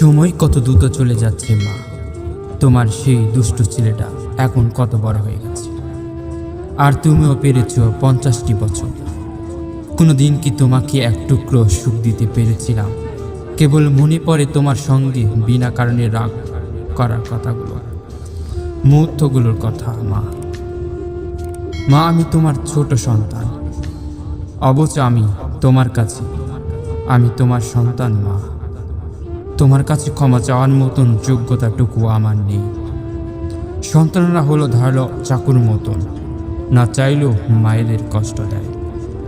সময় কত দ্রুত চলে যাচ্ছে, মা। তোমার সেই দুষ্টু ছেলেটা এখন কত বড় হয়ে গেছে। আর তুমিও পেরেছ পঞ্চাশটি বছর। কোনো দিন কি তোমাকে এক টুকরো সুখ দিতে পেরেছিলাম? কেবল মনে পড়ে তোমার সঙ্গে বিনা কারণে রাগ করার কথাগুলো। মুহূর্তগুলোর কথা, মা। মা, আমি তোমার ছোট সন্তান। অবচ আমি তোমার কাছে, আমি তোমার সন্তান, মা। তোমার কাছে ক্ষমা চাওয়ার মতন যোগ্যতাটুকু আমার নেই। সন্তানরা হলো ধারালো চাকুর মতন, না চাইলেও মায়েদের কষ্ট দেয়,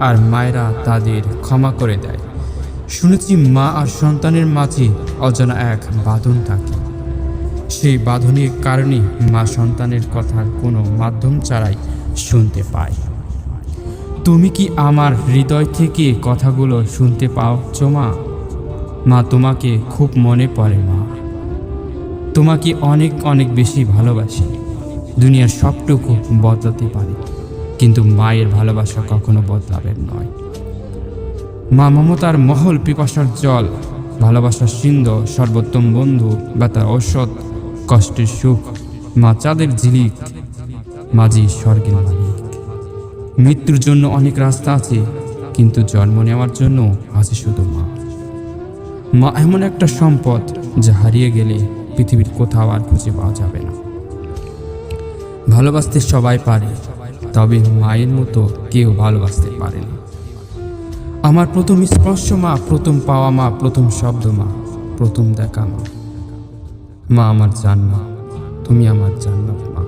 আর মায়েরা তাদের ক্ষমা করে দেয়। শুনেছি মা আর সন্তানের মাঝে অজানা এক বাঁধন থাকে। সেই বাঁধনের কারণে মা সন্তানের কথার কোনো মাধ্যম ছাড়াই শুনতে পায়। তুমি কি আমার হৃদয় থেকে কথাগুলো শুনতে পাচ্ছ মা? মা, তোমাকে খুব মনে পড়ে মা। তোমাকে অনেক অনেক বেশি ভালোবাসি। দুনিয়ার সবটুকু বদলাতে পারে। কিন্তু মায়ের ভালোবাসা কখনো বদলাবেন নয়। মা, মমতার মহল পিপাসার জল, ভালোবাসার সিন্ধ, সর্বোত্তম বন্ধু, বা তার ঔষধ, কষ্টের সুখ, মা চাঁদের ঝিলিক মাঝি স্বর্গের মালিক। মৃত্যুর জন্য অনেক রাস্তা আছে, কিন্তু জন্ম নেওয়ার জন্য আছে শুধু মা। মা, এমন একটা সম্পদ যা হারিয়ে গেলে পৃথিবীর কোথাও আর খুঁজে পাওয়া যাবে না। ভালোবাসতে সবাই পারে, তবে মায়ের মতো কেউ ভালোবাসতে পারে না। আমার প্রথম স্পর্শ মা, প্রথম পাওয়া মা, প্রথম শব্দ মা, প্রথম দেখা মা। মা আমার জান মা, তুমি আমার জান্নাত মা।